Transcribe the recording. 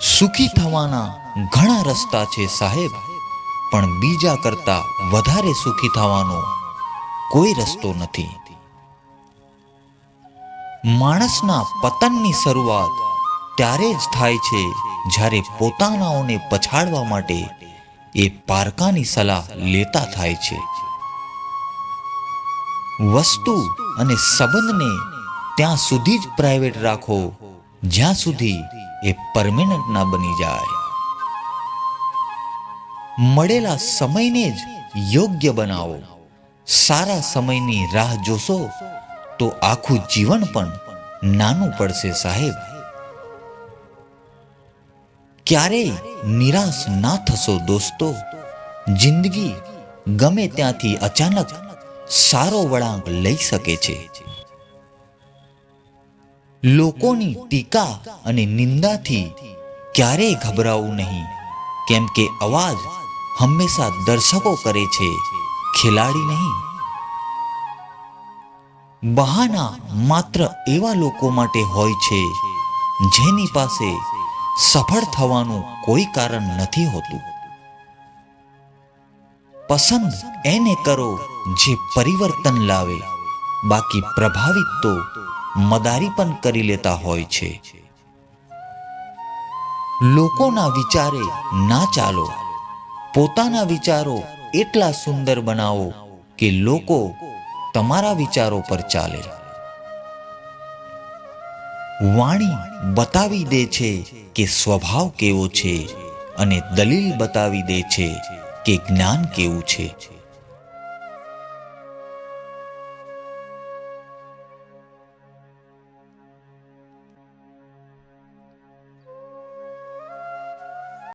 સુખી થવાના ઘણા રસ્તા છે સાહેબ. પણ બીજા કરતા વધારે સુખી થવાનો કોઈ રસ્તો નથી. માણસના પતનની શરૂઆત ત્યારે જ થાય છે જ્યારે પોતાનાઓને પછાડવા માટે એ પારકાની સલાહ લેતા થાય છે. વસ્તુ અને સંબંધને ત્યાં સુધી જ પ્રાઇવેટ રાખો જ્યાં સુધી એ પરમેનન્ટ ના બની જાય. મળેલા સમયને જ યોગ્ય બનાવો. સારા સમયની રાહ જોશો તો આખું જીવન પણ નાનું પડશે સાહેબ. ક્યારેય નિરાશ ના થશો દોસ્તો. જિંદગી ગમે ત્યાંથી અચાનક સારો વળાંક લઈ શકે છે. લોકોની ટીકા અને નિંદાથી ક્યારેય ગભરાવું નહીં. કેમ કે અવાજ હંમેશા દર્શકો કરે છે, ખેલાડી નહીં. બહાના માત્ર એવા લોકો માટે હોય છે, જેની પાસે સફળ થવાનું કોઈ કારણ નથી હોતું. પસંદ એને કરો જે પરિવર્તન લાવે, બાકી પ્રભાવિત તો મદારી પણ કરી લેતા હોય છે. લોકોના વિચારે ના ચાલો. પોતાના વિચારો એટલા સુંદર બનાવો કે લોકો તમારા વિચારો પર ચાલે. વાણી બતાવી દે છે કે સ્વભાવ કેવો છે અને દલીલ બતાવી દે છે કે જ્ઞાન કેવું છે.